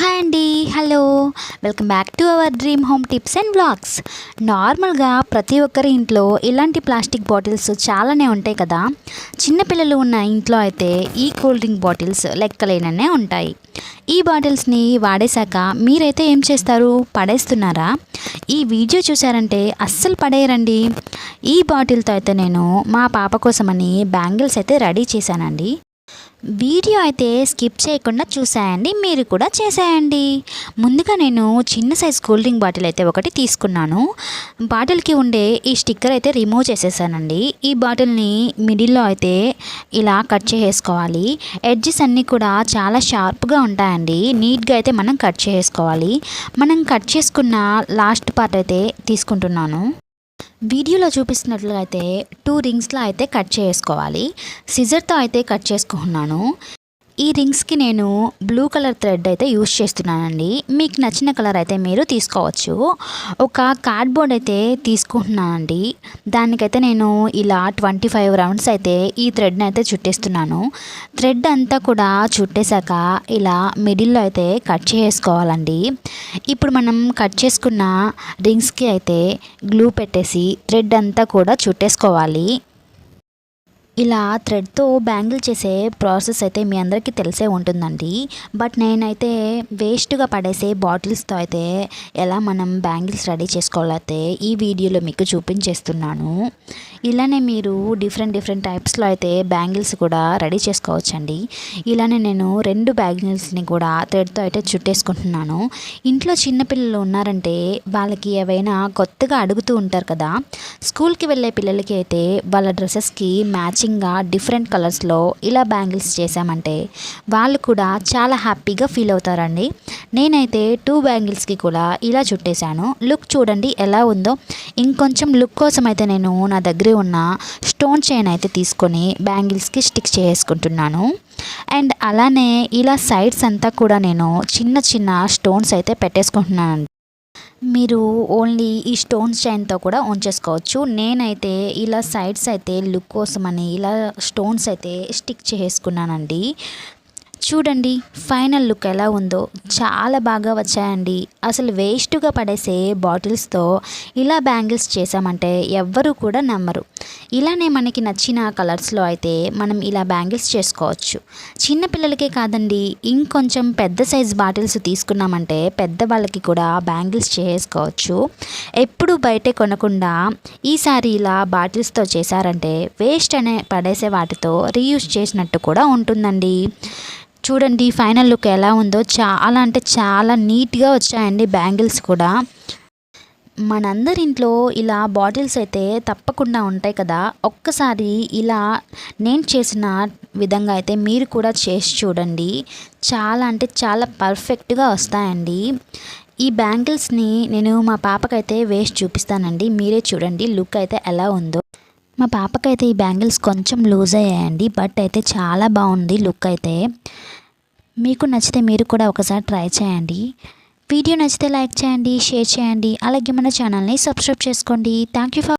Hi అండి hello. Welcome back to our dream home tips and blogs నార్మల్గా ప్రతి ఒక్కరి ఇంట్లో ఇలాంటి ప్లాస్టిక్ బాటిల్స్ చాలానే ఉంటాయి కదా. చిన్నపిల్లలు ఉన్న ఇంట్లో అయితే ఈ కూల్ డ్రింక్ బాటిల్స్ లెక్కలేననే ఉంటాయి. ఈ బాటిల్స్ని వాడేశాక మీరైతే ఏం చేస్తారు? పడేస్తున్నారా? ఈ వీడియో చూసారంటే అస్సలు పడేయరండి. ఈ బాటిల్తో అయితే నేను మా పాప కోసమని బ్యాంగిల్స్ అయితే రెడీ చేశానండి. వీడియో అయితే స్కిప్ చేయకుండా చూసేయండి మీరు కూడా చేసేయండి. ముందుగా నేను చిన్న సైజ్ కూల్ డ్రింక్ బాటిల్ అయితే ఒకటి తీసుకున్నాను. బాటిల్కి ఉండే ఈ స్టిక్కర్ అయితే రిమూవ్ చేసేసానండి. ఈ బాటిల్ని మిడిల్లో అయితే ఇలా కట్ చేసేసుకోవాలి. ఎడ్జెస్ అన్నీ కూడా చాలా షార్ప్గా ఉంటాయండి. నీట్గా అయితే మనం కట్ చేసుకోవాలి మనం కట్ చేసుకున్న లాస్ట్ పార్ట్ అయితే తీసుకుంటున్నాను. వీడియోలో చూపిస్తున్నట్లుగా అయితే టూ రింగ్స్లో అయితే కట్ చేసుకోవాలి. సిజర్తో అయితే కట్ చేసుకున్నాను ఈ రింగ్స్కి నేను బ్లూ కలర్ థ్రెడ్ అయితే యూస్ చేస్తున్నానండి. మీకు నచ్చిన కలర్ అయితే మీరు తీసుకోవచ్చు. ఒక కార్డ్బోర్డ్ అయితే తీసుకుంటున్నానండి. దానికైతే నేను ఇలా ట్వంటీ ఫైవ్ రౌండ్స్ అయితే ఈ థ్రెడ్ని అయితే చుట్టేస్తున్నాను. థ్రెడ్ అంతా కూడా చుట్టేశాక ఇలా మిడిల్లో అయితే కట్ చేసుకోవాలండి. ఇప్పుడు మనం కట్ చేసుకున్న రింగ్స్కి అయితే గ్లూ పెట్టేసి థ్రెడ్ అంతా కూడా చుట్టేసుకోవాలి. ఇలా థ్రెడ్తో బ్యాంగిల్ చేసే ప్రాసెస్ అయితే మీ అందరికీ తెలిసే ఉంటుందండి. బట్ నేనైతే వేస్ట్గా పడేసే బాటిల్స్తో అయితే ఎలా మనం బ్యాంగిల్స్ రెడీ చేసుకోవాలైతే ఈ వీడియోలో మీకు చూపించేస్తున్నాను. ఇలానే మీరు డిఫరెంట్ డిఫరెంట్ టైప్స్లో అయితే బ్యాంగిల్స్ కూడా రెడీ చేసుకోవచ్చండి. ఇలానే నేను రెండు బ్యాంగిల్స్ని కూడా థ్రెడ్తో అయితే చుట్టేసుకుంటున్నాను. ఇంట్లో చిన్నపిల్లలు ఉన్నారంటే వాళ్ళకి ఏవైనా కొత్తగా అడుగుతూ ఉంటారు కదా. స్కూల్కి వెళ్ళే పిల్లలకి అయితే వాళ్ళ డ్రెస్సెస్కి మ్యాచింగ్ మ్యాచింగ్గా డిఫరెంట్ కలర్స్లో ఇలా బ్యాంగిల్స్ చేసామంటే వాళ్ళు కూడా చాలా హ్యాపీగా ఫీల్ అవుతారండి. నేనైతే టూ బ్యాంగిల్స్కి కూడా ఇలా చుట్టేశాను. లుక్ చూడండి ఎలా ఉందో. ఇంకొంచెం లుక్ కోసం అయితే నేను నా దగ్గర ఉన్న స్టోన్ చైన్ అయితే తీసుకొని బ్యాంగిల్స్కి స్టిక్ చేసుకుంటున్నాను. అండ్ అలానే ఇలా సైడ్స్ అంతా కూడా నేను చిన్న చిన్న స్టోన్స్ అయితే పెట్టేసుకుంటున్నాను మీరు ఓన్లీ ఈ స్టోన్స్ చైన్తో కూడా ఉంచేసుకోవచ్చు నేనైతే ఇలా సైడ్స్ అయితే లుక్ కోసమని ఇలా స్టోన్స్ అయితే స్టిక్ చేసుకున్నానండి. చూడండి ఫైనల్ లుక్ ఎలా ఉందో. చాలా బాగా వచ్చాయండి. అసలు వేస్ట్గా పడేసే బాటిల్స్తో ఇలా బ్యాంగిల్స్ చేసామంటే ఎవ్వరూ కూడా నమ్మరు. ఇలానే మనకి నచ్చిన కలర్స్లో అయితే మనం ఇలా బ్యాంగిల్స్ చేసుకోవచ్చు. చిన్నపిల్లలకే కాదండి ఇంకొంచెం పెద్ద సైజ్ బాటిల్స్ తీసుకున్నామంటే పెద్దవాళ్ళకి కూడా బ్యాంగిల్స్ చేసుకోవచ్చు. ఎప్పుడు బయటే కొనకుండా ఈసారి ఇలా బాటిల్స్తో చేశారంటే వేస్ట్ అనే పడేసే వాటితో రీయూజ్ చేసినట్టు కూడా ఉంటుందండి. చూడండి ఫైనల్ లుక్ ఎలా ఉందో. చాలా అంటే చాలా నీట్గా వచ్చాయండి బ్యాంగిల్స్ కూడా. మనందరి ఇంట్లో ఇలా బాటిల్స్ అయితే తప్పకుండా ఉంటాయి కదా. ఒక్కసారి ఇలా నేను చేసిన విధంగా అయితే మీరు కూడా చేసి చూడండి. చాలా అంటే చాలా పర్ఫెక్ట్గా వస్తాయండి. ఈ బ్యాంగిల్స్ని నేను మా పాపకైతే వేస్ట్ చూపిస్తానండి. మీరే చూడండి లుక్ అయితే ఎలా ఉందో. మా పాపకైతే ఈ బ్యాంగిల్స్ కొంచెం లూజ్ అయ్యాయండి బట్ అయితే చాలా బాగుంది లుక్ అయితే. మీకు నచ్చితే మీరు కూడా ఒకసారి ట్రై చేయండి. వీడియో నచ్చితే లైక్ చేయండి షేర్ చేయండి. అలాగే మన ఛానల్ని సబ్స్క్రైబ్ చేసుకోండి. Thank you for